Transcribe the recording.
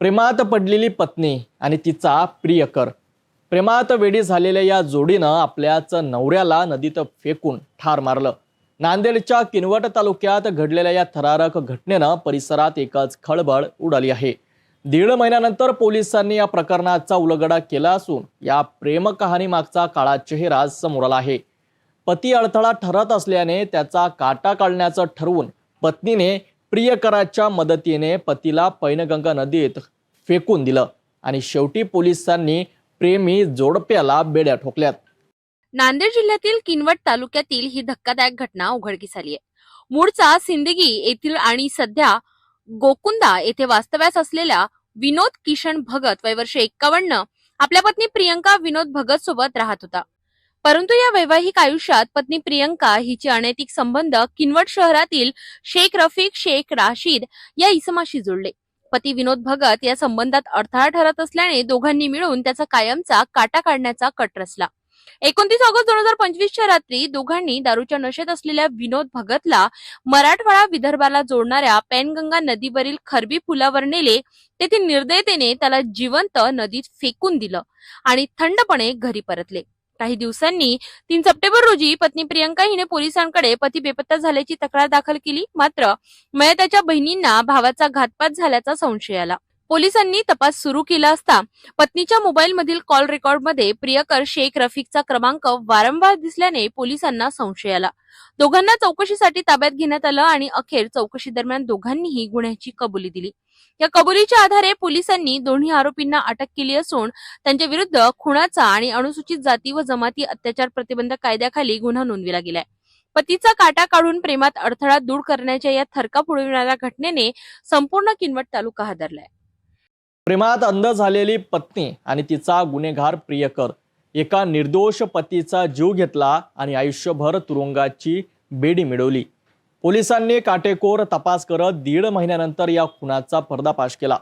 प्रेमात पडलेली पत्नी आणि तिचा प्रियकर. प्रेमात वेडी झालेल्या या जोडीनं आपल्याच नवऱ्याला नदीत फेकून ठार मारलं. नांदेडच्या किनवट तालुक्यात घडलेल्या या थरारक घटनेनं परिसरात एकच खळबळ उडाली आहे. दीड महिन्यानंतर पोलिसांनी या प्रकरणाचा उलगडा केला असून या प्रेमकहाणी मागचा काळा चेहरा समोर आला आहे. पती अडथळा ठरत असल्याने त्याचा काटा काढण्याचं ठरवून पत्नीने प्रियकराच्या मदतीने पतीला पैनगंगा नदीत फेकून दिलं आणि शेवटी पोलिसांनी प्रेमी जोडप्याला बेड्या ठोकल्यात. नांदेड जिल्ह्यातील किनवट तालुक्यातील ही धक्कादायक घटना उघडकीस आली आहे. मूळचा सिंदगी येथील आणि सध्या गोकुंदा येथे वास्तव्यास असलेल्या विनोद किशन भगत वय वर्ष एक्कावन्न आपल्या पत्नी प्रियंका विनोद भगत सोबत राहत होता. परंतु या वैवाहिक आयुष्यात पत्नी प्रियंका हिचे अनैतिक संबंध किनवट शहरातील शेख रफिक शेख राशीद या इसमाशी जोडले. पती विनोद भगत या संबंधात अडथळा ठरत असल्याने दोघांनी मिळून त्याचा कायमचा काटा काढण्याचा कट रचला. एकोणतीस ऑगस्ट दोन हजार पंचवीसच्या रात्री दोघांनी दारूच्या नशेत असलेल्या विनोद भगतला मराठवाडा विदर्भाला जोडणाऱ्या पेनगंगा नदीवरील खरबी पुलावर नेले. तेथे निर्दयतेने त्याला जिवंत नदीत फेकून दिलं आणि थंडपणे घरी परतले. काही दिवसांनी तीन सप्टेंबर रोजी पत्नी प्रियंका हिने पोलिसांकडे पती बेपत्ता झाल्याची तक्रार दाखल केली. मात्र मयताच्या बहिणींना भावाचा घातपात झाल्याचा संशय आला. पोलिसांनी तपास सुरू केला असता पत्नीच्या मोबाईलमधील कॉल रेकॉर्डमध्ये प्रियकर शेख रफिकचा क्रमांक वारंवार दिसल्याने पोलिसांना संशय आला. दोघांना चौकशीसाठी ताब्यात घेण्यात आलं आणि अखेर चौकशी दरम्यान दोघांनीही गुन्ह्याची कबुली दिली. या कबुलीच्या आधारे पोलिसांनी दोन्ही आरोपींना अटक केली असून त्यांच्या विरुद्ध खुनाचा आणि अनुसूचित जाती व जमाती अत्याचार प्रतिबंधक कायद्याखाली गुन्हा नोंदविला गेलाय. पतीचा काटा काढून प्रेमात अडथळा दूर करण्याच्या या थरका पुढविणाऱ्या घटनेने संपूर्ण किनवट तालुका हादरलाय. प्रेमात अंध झालेली पत्नी आणि तिचा गुन्हेगार प्रियकर. एका निर्दोष पतीचा जीव घेतला आणि आयुष्यभर तुरुंगाची बेडी मिळवली. पोलिसांनी काटेकोर तपास करत दीड महिन्यानंतर या खुनाचा पर्दाफाश केला.